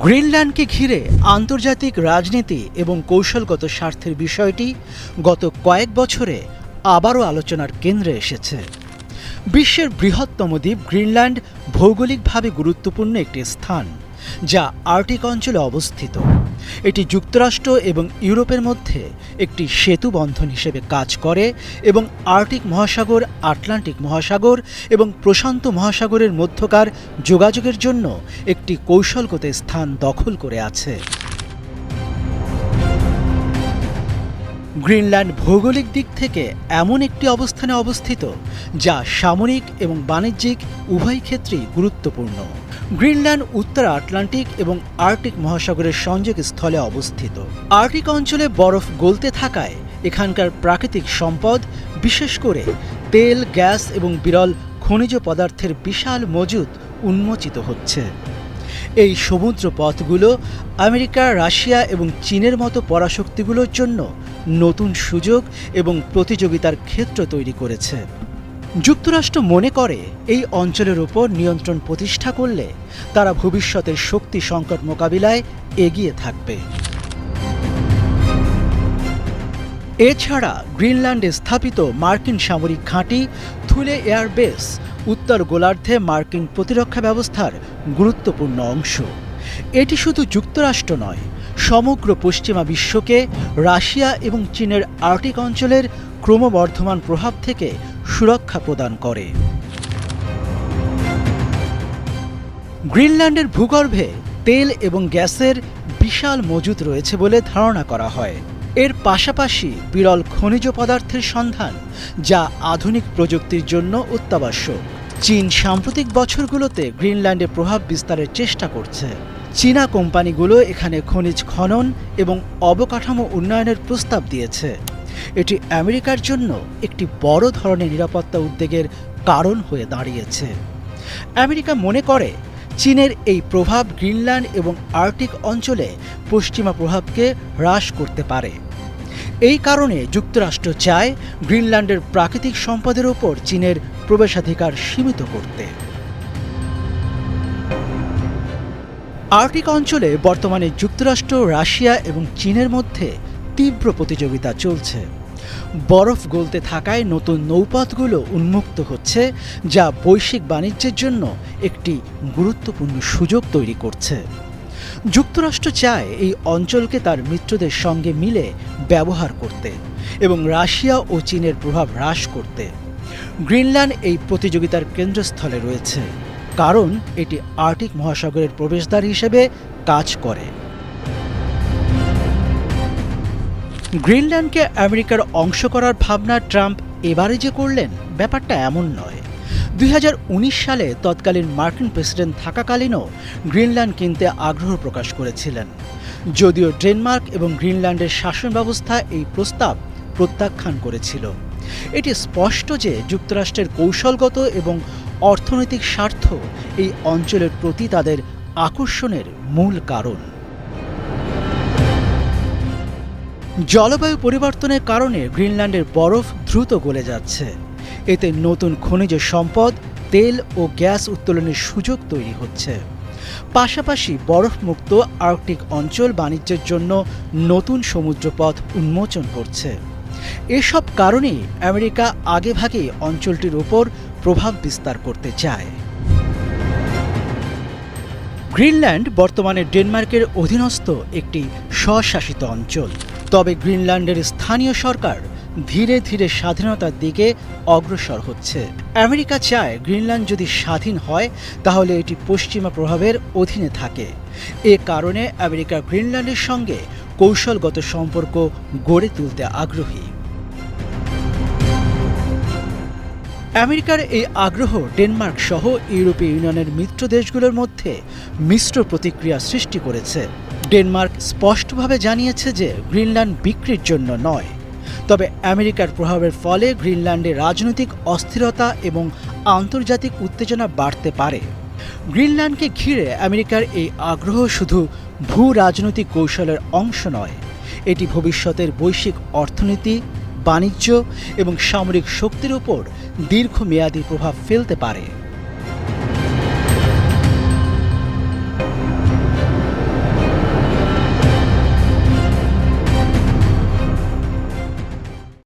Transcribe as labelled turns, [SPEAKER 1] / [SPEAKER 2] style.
[SPEAKER 1] গ্রিনল্যান্ডকে ঘিরে আন্তর্জাতিক রাজনীতি এবং কৌশলগত স্বার্থের বিষয়টি গত কয়েক বছরে আবারও আলোচনার কেন্দ্রে এসেছে। বিশ্বের বৃহত্তম দ্বীপ গ্রিনল্যান্ড ভৌগোলিকভাবে গুরুত্বপূর্ণ একটি স্থান, যা আর্টিক অঞ্চলে অবস্থিত। এটি যুক্তরাষ্ট্র এবং ইউরোপের মধ্যে একটি সেতু বন্ধন হিসেবে কাজ করে এবং আর্টিক মহাসাগর, আটলান্টিক মহাসাগর এবং প্রশান্ত মহাসাগরের মধ্যকার যোগাযোগের জন্য একটি কৌশলগত স্থান দখল করে আছে। গ্রিনল্যান্ড ভৌগোলিক দিক থেকে এমন একটি অবস্থানে অবস্থিত, যা সামরিক এবং বাণিজ্যিক উভয় ক্ষেত্রেই গুরুত্বপূর্ণ। গ্রিনল্যান্ড উত্তর আটলান্টিক এবং আর্কটিক মহাসাগরের সংযোগ স্থলে অবস্থিত। আর্কটিক অঞ্চলে বরফ গলতে থাকায় এখানকার প্রাকৃতিক সম্পদ, বিশেষ করে তেল, গ্যাস এবং বিরল খনিজ পদার্থের বিশাল মজুদ উন্মোচিত হচ্ছে। এই সমুদ্র পথগুলো আমেরিকা, রাশিয়া এবং চীনের মতো পরাশক্তিগুলোর জন্য নতুন সুযোগ এবং প্রতিযোগিতার ক্ষেত্র তৈরি করেছে। যুক্তরাষ্ট্র মনে করে এই অঞ্চলের উপর নিয়ন্ত্রণ প্রতিষ্ঠা করলে তারা ভবিষ্যতের শক্তি সংকট মোকাবিলায় এগিয়ে থাকবে। এছাড়া গ্রিনল্যান্ডে স্থাপিত মার্কিন সামরিক ঘাঁটি থুলে এয়ারবেস উত্তর গোলার্ধে মার্কিন প্রতিরক্ষা ব্যবস্থার গুরুত্বপূর্ণ অংশ। এটি শুধু যুক্তরাষ্ট্র নয় সমগ্র পশ্চিমা বিশ্বকে রাশিয়া এবং চীনের আর্টিক অঞ্চলের ক্রমবর্ধমান প্রভাব থেকে সুরক্ষা প্রদান করে। গ্রিনল্যান্ডের ভূগর্ভে তেল এবং গ্যাসের বিশাল মজুদ রয়েছে বলে ধারণা করা হয়। এর পাশাপাশি বিরল খনিজ পদার্থের সন্ধান, যা আধুনিক প্রযুক্তির জন্য অত্যাবশ্যক। চীন সাম্প্রতিক বছরগুলোতে গ্রিনল্যান্ডে প্রভাব বিস্তারের চেষ্টা করছে। চীনা কোম্পানিগুলো এখানে খনিজ খনন এবং অবকাঠামো উন্নয়নের প্রস্তাব দিয়েছে। এটি আমেরিকার জন্য একটি বড় ধরনের নিরাপত্তা উদ্বেগের কারণ হয়ে দাঁড়িয়েছে। আমেরিকা মনে করে, চীনের এই প্রভাব গ্রিনল্যান্ড এবং আর্কটিক অঞ্চলে পশ্চিমা প্রভাবকে হ্রাস করতে পারে। এই কারণে যুক্তরাষ্ট্র চায় গ্রিনল্যান্ডের প্রাকৃতিক সম্পদের ওপর চীনের প্রবেশাধিকার সীমিত করতে। আর্কটিক অঞ্চলে বর্তমানে যুক্তরাষ্ট্র, রাশিয়া এবং চীনের মধ্যে তীব্র প্রতিযোগিতা চলছে। বরফ গলতে থাকায় নতুন নৌপথগুলো উন্মুক্ত হচ্ছে, যা বৈশ্বিক বাণিজ্যের জন্য একটি গুরুত্বপূর্ণ সুযোগ তৈরি করছে। যুক্তরাষ্ট্র চায় এই অঞ্চলকে তার মিত্রদের সঙ্গে মিলে ব্যবহার করতে এবং রাশিয়া ও চীনের প্রভাব হ্রাস করতে। গ্রিনল্যান্ড এই প্রতিযোগিতার কেন্দ্রস্থলে রয়েছে। কারণ এটি আর্কটিক মহাসাগরের প্রবেশদ্বার হিসেবে কাজ করে। গ্রিনল্যান্ডকে আমেরিকার অংশ করার ভাবনা ট্রাম্প এবারে যে করলেন, ব্যাপারটা এমন নয়। দুই সালে তৎকালীন মার্কিন প্রেসিডেন্ট থাকাকালীনও গ্রিনল্যান্ড কিনতে আগ্রহ প্রকাশ করেছিলেন। যদিও ডেনমার্ক এবং গ্রিনল্যান্ডের শাসন ব্যবস্থা এই প্রস্তাব প্রত্যাখ্যান করেছিল। এটি স্পষ্ট যে যুক্তরাষ্ট্রের কৌশলগত এবং অর্থনৈতিক স্বার্থ এই অঞ্চলের প্রতি তাদের আকর্ষণের মূল কারণ। জলবায়ু পরিবর্তনের কারণে গ্রিনল্যান্ডের বরফ দ্রুত গলে যাচ্ছে। এতে নতুন খনিজ সম্পদ, তেল ও গ্যাস উত্তোলনের সুযোগ তৈরি হচ্ছে। পাশাপাশি বরফমুক্ত আর্কটিক অঞ্চল বাণিজ্যের জন্য নতুন সমুদ্রপথ উন্মোচন করছে। এসব কারণেই আমেরিকা আগেভাগেই অঞ্চলটির ওপর প্রভাব বিস্তার করতে চায়। গ্রিনল্যান্ড বর্তমানে ডেনমার্কের অধীনস্থ একটি স্বশাসিত অঞ্চল। তবে গ্রিনল্যান্ডের স্থানীয় সরকার ধীরে ধীরে স্বাধীনতার দিকে অগ্রসর হচ্ছে। আমেরিকা চায় গ্রিনল্যান্ড যদি স্বাধীন হয়, তাহলে এটি পশ্চিমা প্রভাবের অধীনে থাকে। এ কারণে আমেরিকা গ্রিনল্যান্ডের সঙ্গে কৌশলগত সম্পর্ক গড়ে তুলতে আগ্রহী। আমেরিকার এই আগ্রহ ডেনমার্ক সহ ইউরোপীয় ইউনিয়নের মিত্র দেশগুলোর মধ্যে মিশ্র প্রতিক্রিয়া সৃষ্টি করেছে। ডেনমার্ক স্পষ্টভাবে জানিয়েছে যে গ্রিনল্যান্ড বিক্রির জন্য নয়। তবে আমেরিকার প্রভাবের ফলে গ্রিনল্যান্ডে রাজনৈতিক অস্থিরতা এবং আন্তর্জাতিক উত্তেজনা বাড়তে পারে। গ্রিনল্যান্ডকে ঘিরে আমেরিকার এই আগ্রহ শুধু ভূ রাজনৈতিক কৌশলের অংশ নয়, এটি ভবিষ্যতের বৈশ্বিক অর্থনীতি বাণিজ্য এবং সামরিক শক্তির উপর দীর্ঘমেয়াদী প্রভাব ফেলতে পারে।